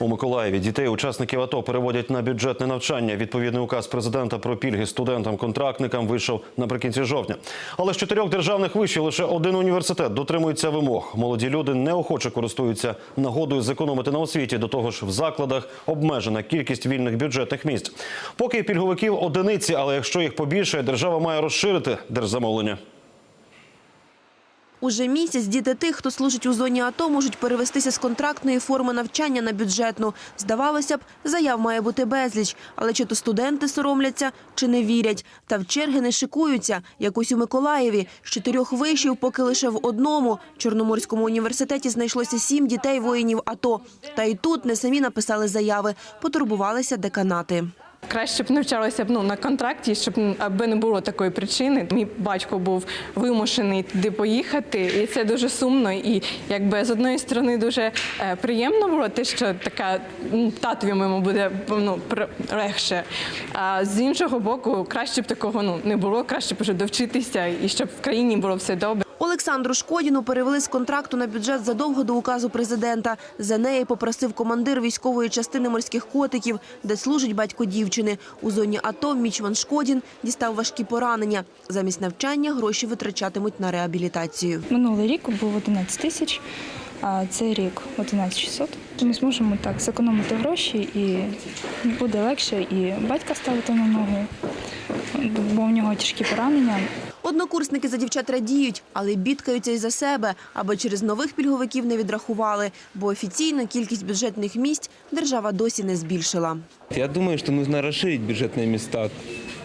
У Миколаєві дітей учасників АТО переводять на бюджетне навчання. Відповідний указ президента про пільги студентам-контрактникам вийшов наприкінці жовтня. Але з чотирьох державних вишів лише один університет дотримується вимог. Молоді люди неохоче користуються нагодою зекономити на освіті. До того ж, в закладах обмежена кількість вільних бюджетних місць. Поки пільговиків одиниці, але якщо їх побільше, держава має розширити держзамовлення. Уже місяць діти тих, хто служить у зоні АТО, можуть перевестися з контрактної форми навчання на бюджетну. Здавалося б, заяв має бути безліч, але чи то студенти соромляться, чи не вірять. Та в черги не шикуються, як ось у Миколаєві. З чотирьох вишів, поки лише в одному Чорноморському університеті знайшлося сім дітей воїнів АТО. Та й тут не самі написали заяви, потурбувалися деканати. Краще б навчалася б ну на контракті, щоб аби не було такої причини. Мій батько був вимушений туди поїхати, і це дуже сумно. І якби з одної сторони дуже е, приємно було те, що така татові моєму буде ну легше. А з іншого боку, краще б такого ну не було, краще б вже довчитися і щоб в країні було все добре. Олександру Шкодіну перевели з контракту на бюджет задовго до указу президента. За неї попросив командир військової частини морських котиків, де служить батько дівчини. У зоні АТО Мічман Шкодін дістав важкі поранення. Замість навчання гроші витрачатимуть на реабілітацію. Минулий рік був 11 тисяч, а цей рік 11 600. Ми зможемо так зекономити гроші і буде легше і батька ставити на ноги, бо в нього тяжкі поранення. Однокурсники за дівчат радіють, але бідкаються й за себе, аби через нових пільговиків не відрахували, бо офіційно кількість бюджетних місць держава досі не збільшила. Я думаю, що потрібно розширити бюджетні міста,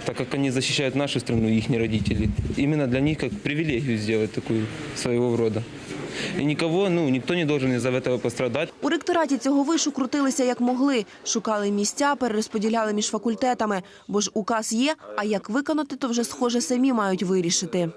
так як вони захищають нашу страну їхні родители. Именно для них як привілегію зробити такую свого рода. И никого, ну, никто не должен из-за этого пострадать. У ректораті цього вишу крутилися як могли. Шукали місця, перерозподіляли між факультетами. Бо ж указ є, а як виконати, то вже, схоже, самі мають вирішити.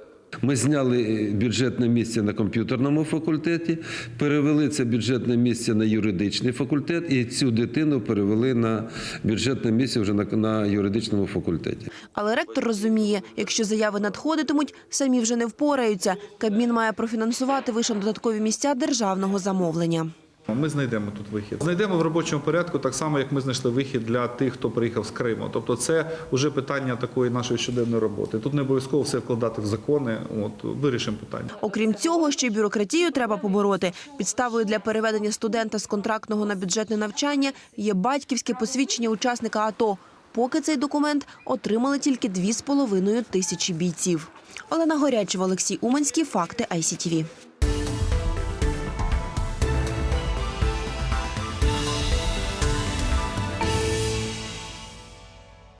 Ми зняли е, бюджетне місце на комп'ютерному факультеті, перевели це бюджетне місце на юридичний факультет, і цю дитину перевели на бюджетне місце вже на, юридичному факультеті. Але ректор розуміє, якщо заяви надходитимуть, самі вже не впораються. Кабмін має профінансувати вишам додаткові місця державного замовлення. Ми знайдемо тут вихід. Знайдемо в робочому порядку так само, як ми знайшли вихід для тих, хто приїхав з Криму. Тобто, це вже питання такої нашої щоденної роботи. Тут не обов'язково все вкладати в закони. От вирішимо питання. Окрім цього, ще й бюрократію треба побороти. Підставою для переведення студента з контрактного на бюджетне навчання є батьківське посвідчення учасника АТО. Поки цей документ отримали тільки 2,5 тисячі бійців. Олена Горячева, Олексій Уманський. Факти ICTV.